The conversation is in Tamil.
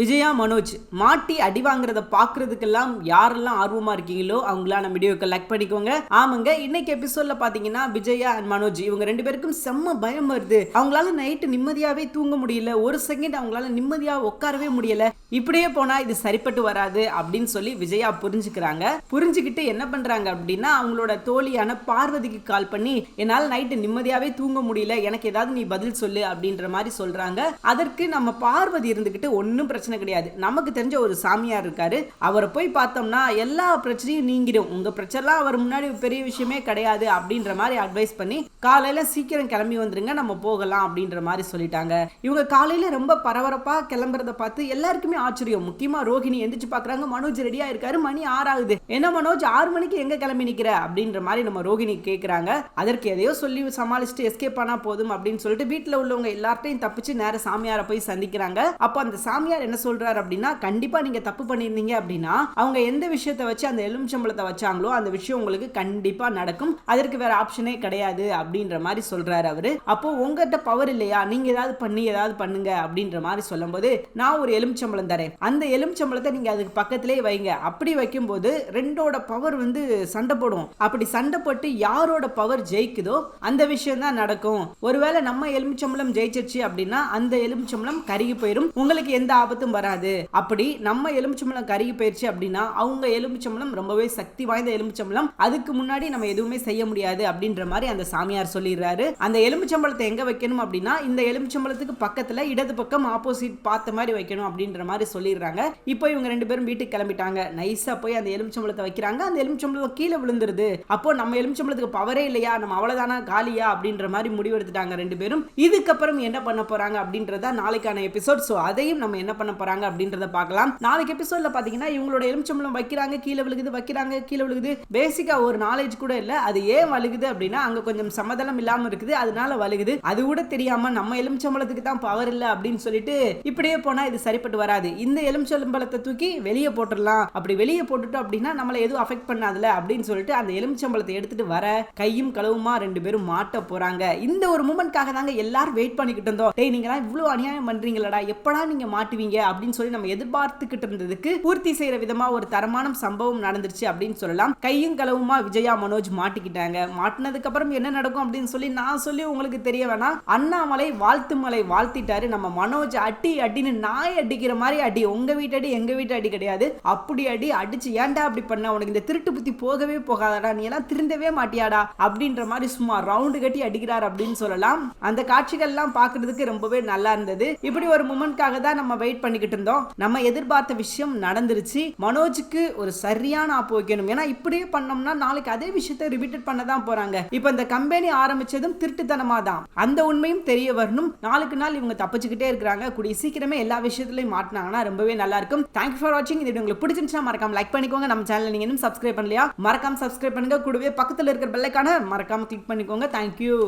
விஜயா மனோஜ் மாட்டி அடி வாங்குறத பாக்குறதுக்கெல்லாம் யாரெல்லாம் ஆர்வமா இருக்கீங்களோ அவங்களாம் நம்ம வீடியோக்கு லைக் பண்ணிக்கோங்க. ஆமாங்க இன்னைக்கு எபிசோட்ல பாத்தீங்கன்னா விஜயா அண்ட் மனோஜ் இவங்க ரெண்டு பேருக்கும் செம்ம பயம் வருது. அவங்களால நைட்டு நிம்மதியாவே தூங்க முடியல. ஒரு செகண்ட் அவங்களால நிம்மதியா உட்காரவே முடியல. இப்படியே போனா இது சரிப்பட்டு வராது அப்படின்னு சொல்லி விஜயா புரிஞ்சுக்கிறாங்க. புரிஞ்சுக்கிட்டு என்ன பண்றாங்க அப்படின்னா அவங்களோட தோழியான பார்வதிக்கு கால் பண்ணி என்னால் நைட்டு நிம்மதியாவே தூங்க முடியல. எனக்கு ஏதாவது நீ பதில் சொல்லு அப்படின்ற மாதிரி சொல்றாங்க. அதற்கு நம்ம பார்வதி இருந்துகிட்டு ஒன்றும் பிரச்சனை கிடையாது. நமக்கு தெரிஞ்ச ஒரு சாமியார் இருக்காரு. அவரை போய் பார்த்தோம்னா எல்லா பிரச்சனையும் நீங்கிடும். உங்க பிரச்சனைலாம் அவர் முன்னாடி பெரிய விஷயமே கிடையாது அப்படின்ற மாதிரி அட்வைஸ் பண்ணி காலையில சீக்கிரம் கிளம்பி வந்துருங்க நம்ம போகலாம் அப்படின்ற மாதிரி சொல்லிட்டாங்க. இவங்க காலையில ரொம்ப பரபரப்பா கிளம்புறத பார்த்து எல்லாருக்குமே ஆச்சரியம். முக்கியமா ரோஹிணி எந்திரிச்சு பாக்குறாங்க மனோஜ் ரெடியா இருக்காரு மணி ஆறாகுது. என்ன மனோஜ் ஆறு மணிக்கு எங்க கிளம்பி நிக்கிற? அப்படின்ற மாதிரி நம்ம ரோஹிணி கேக்குறாங்க. அதற்கு எதையோ சொல்லி சமாளிச்சுட்டு எஸ்கேப் ஆனா போதும் அப்படின்னு சொல்லிட்டு வீட்டுல உள்ளவங்க எல்லார்ட்டையும் தப்பிச்சு நேர சாமியாரை போய் சந்திக்கிறாங்க. அப்போ அந்த சாமியார் என்ன சொல்றாரு அப்படின்னா கண்டிப்பா நீங்க தப்பு பண்ணிருந்தீங்க அப்படின்னா அவங்க எந்த விஷயத்தை வச்சு அந்த எலுமிச்சம்பழத்தை வச்சாங்களோ அந்த விஷயம் உங்களுக்கு கண்டிப்பா நடக்கும். அதற்கு வேற ஆப்ஷனே கிடையாது அப்படின்ற மாதிரி சொல்றாரு அவரு. அப்போ உங்ககிட்ட பவர் இல்லையா? நீங்க ஏதாவது பண்ணி ஏதாவது பண்ணுங்க அப்படின்ற மாதிரி சொல்லும்போது நான் ஒரு எலுமிச்சம்பழம் தரேன். அந்த எலுமிச்சம்பழத்தை நீங்க அதுக்கு பக்கத்திலேயே வைங்க. அப்படி வைக்கும்போது ரெண்டோட பவர் வந்து சண்டை போடும். அப்படி சண்டை போட்டு யாரோட பவர் ஜெயிக்குதோ அந்த விஷயம் தான் நடக்கும். ஒருவேளை நம்ம எலுமிச்சம்பழம் ஜெயிச்சிருச்சு அப்படின்னா அந்த எலுமிச்சம்பழம் கருகி போயிடும் உங்களுக்கு எந்த ஆபத்து ஆபத்தும் வராது. அப்படி நம்ம எலுமிச்சம்பழம் கருகி போயிருச்சு அப்படின்னா அவங்க எலுமிச்சம்பழம் ரொம்பவே சக்தி வாய்ந்த எலுமிச்சம்பழம் அதுக்கு முன்னாடி நம்ம எதுவுமே செய்ய முடியாது அப்படின்ற மாதிரி அந்த சாமியார் சொல்லிடுறாரு. அந்த எலுமிச்சம்பழத்தை எங்க வைக்கணும் அப்படின்னா இந்த எலுமிச்சம்பழத்துக்கு பக்கத்துல இடது பக்கம் ஆப்போசிட் பார்த்த மாதிரி வைக்கணும் அப்படின்ற மாதிரி சொல்லிடுறாங்க. இப்போ இவங்க ரெண்டு பேரும் வீட்டுக்கு கிளம்பிட்டாங்க. நைஸா போய் அந்த எலுமிச்சம்பழத்தை வைக்கிறாங்க. அந்த எலுமிச்சம்பழம் கீழே விழுந்துருது. அப்போ நம்ம எலுமிச்சம்பழத்துக்கு பவரே இல்லையா? நம்ம அவ்வளவுதானா? காலியா? அப்படின்ற மாதிரி முடிவெடுத்துட்டாங்க ரெண்டு பேரும். இதுக்கப்புறம் என்ன பண்ண போறாங்க அப்படின்றத நாளைக்கான எபிசோட் ஸோ அதையும் நம்ம என்ன பண்ண போறாங்க அப்படின்றத பார்க்கலாம். நாளைக்கு எபிசோட்ல பாத்தீங்கன்னா இவங்களோட எலுமிச்சம்பளம் வைக்கிறாங்க கீழே விழுகுது வைக்கிறாங்க கீழே விழுகுது. பேசிக்கா ஒரு நாலேஜ் கூட இல்ல. அது ஏன் வழுகுது அப்படின்னா அங்க கொஞ்சம் சமதளம் இல்லாம இருக்குது. அதனால வழுகுது. அது கூட தெரியாம நம்ம எலுமிச்சம்பளத்துக்கு தான் பவர் இல்ல அப்படின்னு சொல்லிட்டு இப்படியே போனா இது சரிப்பட்டு வராது. இந்த எலுமிச்சம்பளத்தை தூக்கி வெளியே போட்டுடலாம். அப்படி வெளியே போட்டுட்டோம் அப்படின்னா நம்மளை எதுவும் அஃபெக்ட் பண்ணாதுல அப்படின்னு சொல்லிட்டு அந்த எலுமிச்சம்பளத்தை எடுத்துட்டு வர கையும் களவுமா ரெண்டு பேரும் மாட்ட போறாங்க. இந்த ஒரு மூமெண்ட்காக தாங்க எல்லாரும் வெயிட் பண்ணிக்கிட்டு இருந்தோம். டேய் நீங்க இவ்வளவு அநியாயம் பண்றீங்களடா. எப்படா நீங்க மாட்டுவீங்க? அப்படின்னு சொல்லி நம்ம எதிர்பார்த்துக்கிட்டு இருந்ததுக்கு பூர்த்தி செய்யற விதமா ஒரு தரமான சம்பவம் நடந்துருச்சு அப்படின்னு சொல்லலாம். கையும் களவுமா விஜயா மனோஜ் மாட்டிக்கிட்டாங்க. மாட்டினதுக்கு அப்புறம் என்ன நடக்கும் அப்படின்னு சொல்லி நான் சொல்லி உங்களுக்கு தெரிய வேணாம். அண்ணாமலை வாழ்த்து மலை வாழ்த்திட்டாரு. நம்ம மனோஜ் அடி அடின்னு நாய் அடிக்கிற மாதிரி அடி. உங்க வீட்டு அடி எங்க வீட்டு அடி கிடையாது. அப்படி அடி அடிச்சு ஏன்டா அப்படி பண்ண? உனக்கு இந்த திருட்டு புத்தி போகவே போகாதடா. நீ எல்லாம் திருந்தவே மாட்டியாடா அப்படின்ற மாதிரி சும்மா ரவுண்டு கட்டி அடிக்கிறார் அப்படின்னு சொல்லலாம். அந்த காட்சிகள்லாம் பாக்குறதுக்கு ரொம்பவே நல்லா இருந்தது. இப்படி ஒரு மூமெண்ட்காக தான் நம்ம வெயிட் பண்ணிக்கிட்டு இருந்தோம். நம்ம எதிர்பார்த்த விஷயம் நடந்துருச்சு. மனோஜுக்கு ஒரு சரியான ஆப்பு வைக்கணும். ஏன்னா இப்படியே பண்ணோம்னா நாளைக்கு அதே விஷயத்தை ரிபீட்டட் பண்ண தான் போறாங்க. இப்போ இந்த கம்பெனி ஆரம்பிச்சதும் திருட்டுத்தனமா தான் அந்த உண்மையும் தெரிய வரணும். நாளுக்கு நாள் இவங்க தப்பிச்சுக்கிட்டே இருக்கிறாங்க. கூடிய சீக்கிரமே எல்லா விஷயத்துலயும் மாட்டினாங்கன்னா ரொம்பவே நல்லா இருக்கும். தேங்க்யூ ஃபார் வாட்சிங் இது உங்களுக்கு பிடிச்சிருந்துச்சுன்னா மறக்காம லைக் பண்ணிக்கோங்க. நம்ம சேனல் நீங்க இன்னும் சப்ஸ்கிரைப் பண்ணலையா? மறக்காம சப்ஸ்கிரைப் பண்ணுங்க. கூடவே பக்கத்துல இருக்கிற பெல்லைக்கான மறக்காம கிளிக் பண்ணிக்கோங்க. தேங்க்யூ